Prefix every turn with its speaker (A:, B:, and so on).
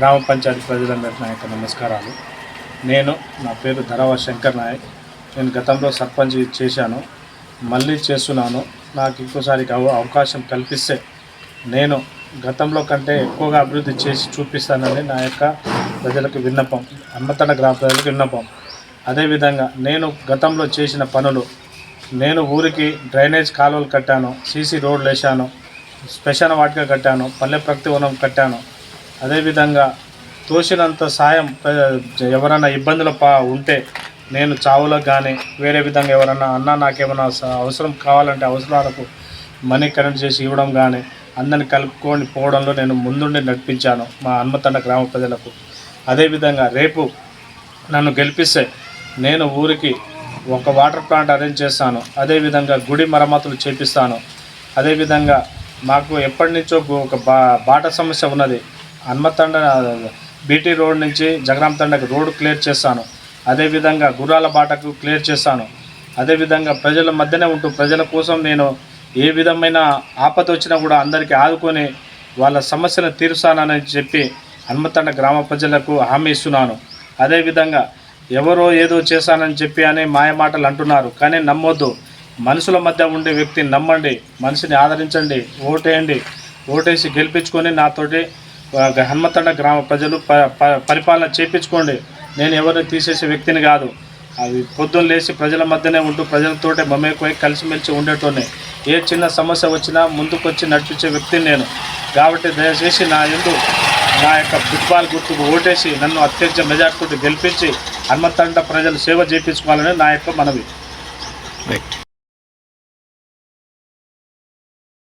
A: గ్రామ పంచాయతీ ప్రజలందరికీ నా యొక్క నమస్కారాలు. నేను నా పేరు ధరవ శంకర్ నాయక్. నేను గతంలో సర్పంచ్ చేశాను. మళ్ళీ చేస్తున్నాను. నాకు ఇంకోసారి అవకాశం కల్పిస్తే నేను గతంలో కంటే ఎక్కువగా అభివృద్ధి చేసి చూపిస్తానని నా యొక్క ప్రజలకు విన్నపం అమ్మతన గ్రామ ప్రజలకు విన్నపం. అదేవిధంగా నేను గతంలో చేసిన పనులు నేను ఊరికి డ్రైనేజ్ కాలువలు కట్టాను సీసీ రోడ్లు వేశాను స్పెషల్ వాటిక కట్టాను పల్లె ప్రగతి వనం కట్టాను. అదేవిధంగా తోసినంత సాయం ఎవరైనా ఇబ్బందులు పా ఉంటే నేను చావులకు కానీ వేరే విధంగా ఎవరన్నా అన్న నాకేమైనా అవసరం కావాలంటే అవసరాలకు మనీ కనెక్ట్ చేసి ఇవ్వడం కానీ అందరిని కలుపుకొని పోవడంలో నేను ముందుండి నడిపించాను మా హన్మతండ గ్రామ ప్రజలకు. అదేవిధంగా రేపు నన్ను గెలిపిస్తే నేను ఊరికి ఒక వాటర్ ప్లాంట్ అరేంజ్ చేస్తాను. అదేవిధంగా గుడి మరమ్మతులు చేపిస్తాను. అదేవిధంగా మాకు ఎప్పటి నుంచో ఒక బా బాట సమస్య ఉన్నది. హనుమతండ బీటీ రోడ్ నుంచి జగరాం తండకు రోడ్డు క్లియర్ చేస్తాను. అదేవిధంగా గుర్రాల బాటకు క్లియర్ చేస్తాను. అదేవిధంగా ప్రజల మధ్యనే ఉంటూ ప్రజల కోసం నేను ఏ విధమైన ఆపద వచ్చినా కూడా అందరికీ ఆదుకొని వాళ్ళ సమస్యను తీరుస్తానని చెప్పి హనుమతండ గ్రామ ప్రజలకు హామీ ఇస్తున్నాను. అదేవిధంగా ఎవరో ఏదో చేశానని చెప్పి అని మాయమాటలు అంటున్నారు. కానీ నమ్మొద్దు. మనుషుల మధ్య ఉండే వ్యక్తిని నమ్మండి. మనిషిని ఆదరించండి. ఓటేయండి. ఓటేసి గెలిపించుకొని నాతోటి హన్మతండ గ్రామ ప్రజలు ప ప- పరిపాలన చేపించుకోండి. నేను ఎవరిని తీసేసే వ్యక్తిని కాదు. అవి పొద్దున్న లేచి ప్రజల మధ్యనే ఉంటూ ప్రజలతోటే మమేకమై కలిసిమెలిసి ఉండేటోనే ఏ చిన్న సమస్య వచ్చినా ముందుకొచ్చి నడిపించే వ్యక్తిని నేను. కాబట్టి దయచేసి నా ఎందు నా యొక్క ఫుట్బాల్ గుర్తుకు ఓటేసి నన్ను అత్యధిక మెజార్టీతో గెలిపించి హన్మతండ ప్రజలు సేవ చేయించుకోవాలని నా యొక్క మనవి.
B: రైట్